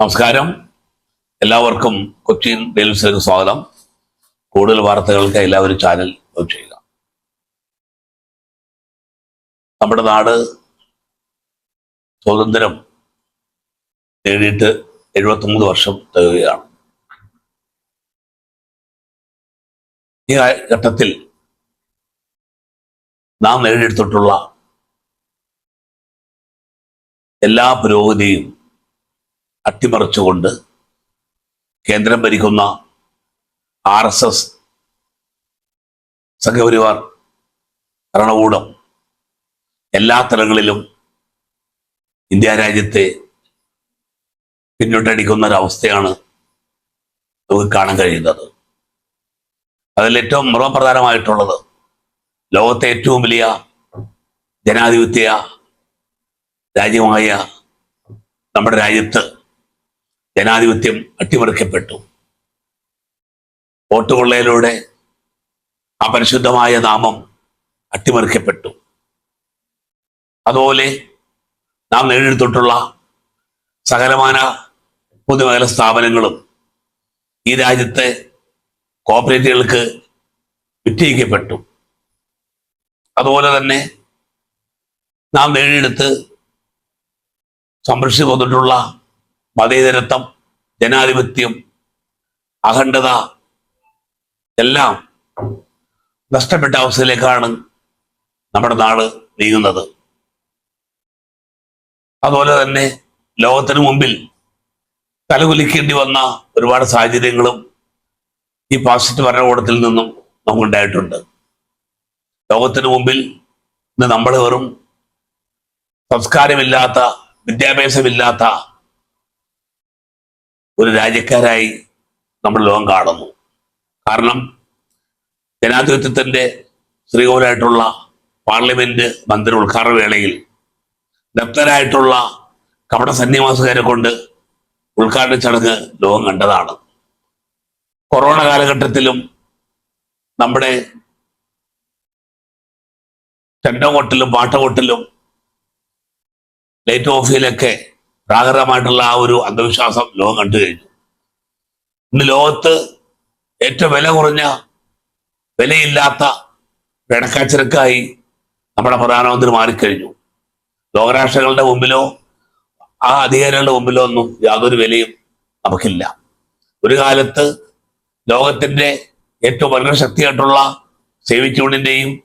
നമസ്കാരം. എല്ലാവർക്കും കൊച്ചിൻ ഡെയിൽസിലേക്ക് സ്വാഗതം. കൂടുതൽ വാർത്തകൾക്ക് എല്ലാവരും ചാനൽ ചെയ്യുക. നമ്മുടെ നാട് സ്വാതന്ത്ര്യം നേടിയിട്ട് എഴുപത്തൊമ്പത് വർഷം തികയാണ് ഈ ഘട്ടത്തിൽ നാം നേടിയെടുത്തിട്ടുള്ള എല്ലാ പുരോഗതിയും അട്ടിമറിച്ചുകൊണ്ട് കേന്ദ്രം ഭരിക്കുന്ന ആർ എസ് എസ് സംഘപരിവാർ ഭരണകൂടം എല്ലാ തലങ്ങളിലും ഇന്ത്യ രാജ്യത്തെ പിന്നോട്ടടിക്കുന്ന ഒരവസ്ഥയാണ് നമുക്ക് കാണാൻ കഴിയുന്നത്. അതിൽ ഏറ്റവും മർമ്മപ്രധാനമായിട്ടുള്ളത് ലോകത്തെ ഏറ്റവും വലിയ ജനാധിപത്യ രാജ്യമായ നമ്മുടെ രാജ്യത്ത് ജനാധിപത്യം അട്ടിമറിക്കപ്പെട്ടു. വോട്ട് കൊള്ളയിലൂടെ ആ പരിശുദ്ധമായ നാമം അട്ടിമറിക്കപ്പെട്ടു. അതുപോലെ നാം നേടിയെടുത്തിട്ടുള്ള സകലമാന പൊതുമേഖല സ്ഥാപനങ്ങളും ഈ രാജ്യത്തെ കോപ്പറേറ്റീവുകൾക്ക് വിറ്റയിക്കപ്പെട്ടു അതുപോലെ തന്നെ നാം നേടിയെടുത്ത് സംരക്ഷിച്ചു വന്നിട്ടുള്ള മതേതരത്വം ജനാധിപത്യം അഖണ്ഡത എല്ലാം നഷ്ടപ്പെട്ട അവസ്ഥയിലേക്കാണ് നമ്മുടെ നാട് നീങ്ങുന്നത്. അതുപോലെ തന്നെ ലോകത്തിന് മുമ്പിൽ തലകുലിക്കേണ്ടി വന്ന ഒരുപാട് സാഹചര്യങ്ങളും ഈ പാസ്റ്റ് ഭരണകൂടത്തിൽ നിന്നും നമുക്കുണ്ടായിട്ടുണ്ട്. ലോകത്തിന് മുമ്പിൽ ഇന്ന് നമ്മൾ വെറും സംസ്കാരമില്ലാത്ത വിദ്യാഭ്യാസമില്ലാത്ത ഒരു രാജ്യക്കാരായി നമ്മൾ ലോകം കാണുന്നു. കാരണം ജനാധിപത്യത്തിന്റെ ശ്രീകോലായിട്ടുള്ള പാർലമെന്റ് മന്ത്രി ഉദ്ഘാടന വേളയിൽ ദപ്തരായിട്ടുള്ള കപട സന്യാസികാരെ കൊണ്ട് ഉദ്ഘാടന ചടങ്ങ് ലോകം കണ്ടതാണ്. കൊറോണ കാലഘട്ടത്തിലും നമ്മുടെ ചെണ്ടകൊട്ടിലും പാട്ടകൊട്ടിലും ലൈറ്റ് ഓഫിലൊക്കെ പ്രാകൃതമായിട്ടുള്ള ആ ഒരു അന്ധവിശ്വാസം ലോകം കണ്ടു കഴിഞ്ഞു. ഇന്ന് ലോകത്ത് ഏറ്റവും വില കുറഞ്ഞ വിലയില്ലാത്ത പിണക്കാച്ചിരക്കായി നമ്മുടെ പ്രധാനമന്ത്രി മാറിക്കഴിഞ്ഞു. ലോകരാഷ്ട്രങ്ങളുടെ മുമ്പിലോ ആ അധികാരികളുടെ മുമ്പിലോ ഒന്നും യാതൊരു വിലയും നമുക്കില്ല. ഒരു കാലത്ത് ലോകത്തിന്റെ ഏറ്റവും വലിയ ശക്തിയായിട്ടുള്ള യൂണിയന്റെയും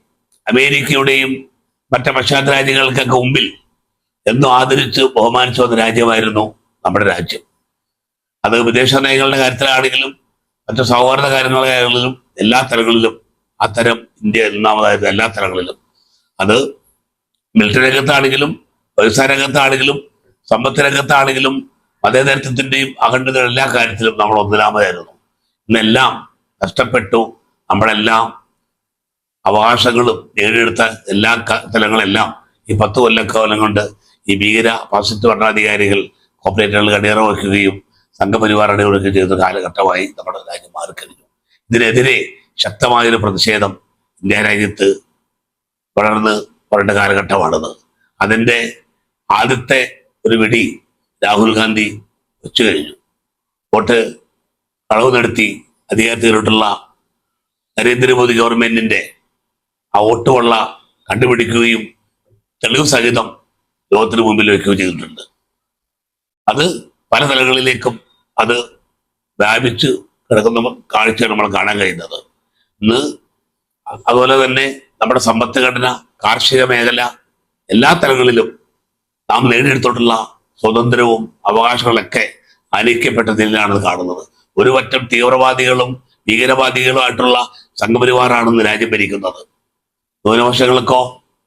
അമേരിക്കയുടെയും മറ്റ് പശ്ചാത്തല രാജ്യങ്ങൾക്കൊക്കെ മുമ്പിൽ എന്നും ആദരിച്ച് ബഹുമാനിച്ചു വന്ന രാജ്യമായിരുന്നു നമ്മുടെ രാജ്യം. അത് വിദേശ നയങ്ങളുടെ കാര്യത്തിലാണെങ്കിലും മറ്റു സൗഹാർദ്ദ കാര്യങ്ങളുടെ കാര്യങ്ങളിലും എല്ലാ തലങ്ങളിലും അത്തരം ഇന്ത്യ ഒന്നാമതായിരുന്നു എല്ലാ തലങ്ങളിലും. അത് മിലിറ്ററി രംഗത്താണെങ്കിലും വ്യവസായ രംഗത്താണെങ്കിലും സമ്പത്ത് രംഗത്താണെങ്കിലും മതേതരത്വത്തിന്റെയും അഖണ്ഡതയുടെ എല്ലാ കാര്യത്തിലും നമ്മൾ ഒന്നിലാമതായിരുന്നു ഇന്നെല്ലാം നഷ്ടപ്പെട്ടു. നമ്മളെല്ലാം അവകാശങ്ങളും നേടിയെടുത്ത എല്ലാ തലങ്ങളെല്ലാം ഈ പത്ത് കൊല്ലക്കാലം കൊണ്ട് ഈ ഭീകര ഫാസിസ്റ്റ് ഭരണാധികാരികൾ കോപ്പറേറ്റുകൾ കടിയറ വയ്ക്കുകയും സംഘപരിവാർ അടിയൊഴുക്കുകയും ചെയ്ത കാലഘട്ടമായി നമ്മുടെ രാജ്യം മാറിക്കഴിഞ്ഞു. ഇതിനെതിരെ ശക്തമായൊരു പ്രതിഷേധം ഇന്ത്യ രാജ്യത്ത് വളർന്ന് വരേണ്ട കാലഘട്ടമാണത്. അതിന്റെ ആദ്യത്തെ ഒരു വെടി രാഹുൽ ഗാന്ധി വെച്ചു കഴിഞ്ഞു. വോട്ട് കളവ് നടത്തി അധികാരത്തിലോട്ടുള്ള നരേന്ദ്രമോദി ഗവൺമെന്റിന്റെ ആ വോട്ടുകൊള്ള കണ്ടുപിടിക്കുകയും തെളിവ് സഹിതം ലോകത്തിന് മുമ്പിൽ വെക്കുകയും ചെയ്തിട്ടുണ്ട്. അത് പല തലങ്ങളിലേക്കും അത് വ്യാപിച്ച് കിടക്കുന്ന കാഴ്ചയാണ് നമ്മൾ കാണാൻ കഴിയുന്നത്. ഇന്ന് അതുപോലെ തന്നെ നമ്മുടെ സമ്പദ്ഘടന കാർഷിക മേഖല എല്ലാ തലങ്ങളിലും നാം നേടിയെടുത്തിട്ടുള്ള സ്വതന്ത്രവും അവകാശങ്ങളൊക്കെ അനിക്കപ്പെട്ട കാണുന്നത്. ഒരു പറ്റം തീവ്രവാദികളും ഭീകരവാദികളുമായിട്ടുള്ള സംഘപരിവാറാണെന്ന് രാജ്യം ഭരിക്കുന്നത്. ന്യൂനപക്ഷങ്ങൾക്കോ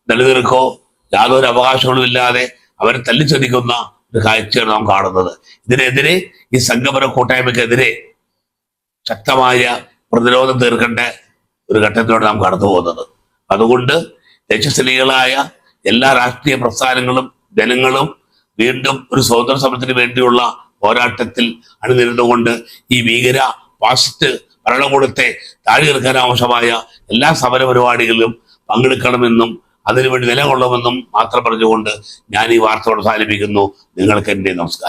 ദളിതർക്കോ യാതൊരു അവകാശങ്ങളും ഇല്ലാതെ അവരെ തല്ലിച്ചതിക്കുന്ന ഒരു കാഴ്ചയാണ് നാം കാണുന്നത്. ഇതിനെതിരെ ഈ സംഘപര കൂട്ടായ്മയ്ക്കെതിരെ ശക്തമായ പ്രതിരോധം തീർക്കേണ്ട ഒരു ഘട്ടത്തിലൂടെ നാം കടന്നു പോകുന്നത്. അതുകൊണ്ട് രക്ഷസനികളായ എല്ലാ രാഷ്ട്രീയ പ്രസ്ഥാനങ്ങളും ജനങ്ങളും വീണ്ടും ഒരു സ്വാതന്ത്ര്യ സമരത്തിന് വേണ്ടിയുള്ള പോരാട്ടത്തിൽ അണിനിരുന്നുകൊണ്ട് ഈ ഭീകര ഫാസിസ്റ്റ് ഭരണകൂടത്തെ താഴെ നിൽക്കാൻ ആവശ്യമായ എല്ലാ സമര പരിപാടികളിലും പങ്കെടുക്കണമെന്നും അതിനുവേണ്ടി നിലകൊള്ളുമെന്നും മാത്രം പറഞ്ഞുകൊണ്ട് ഞാൻ ഈ വാർത്ത അവസാനിപ്പിക്കുന്നു. നിങ്ങൾക്ക് എന്റെ നമസ്കാരം.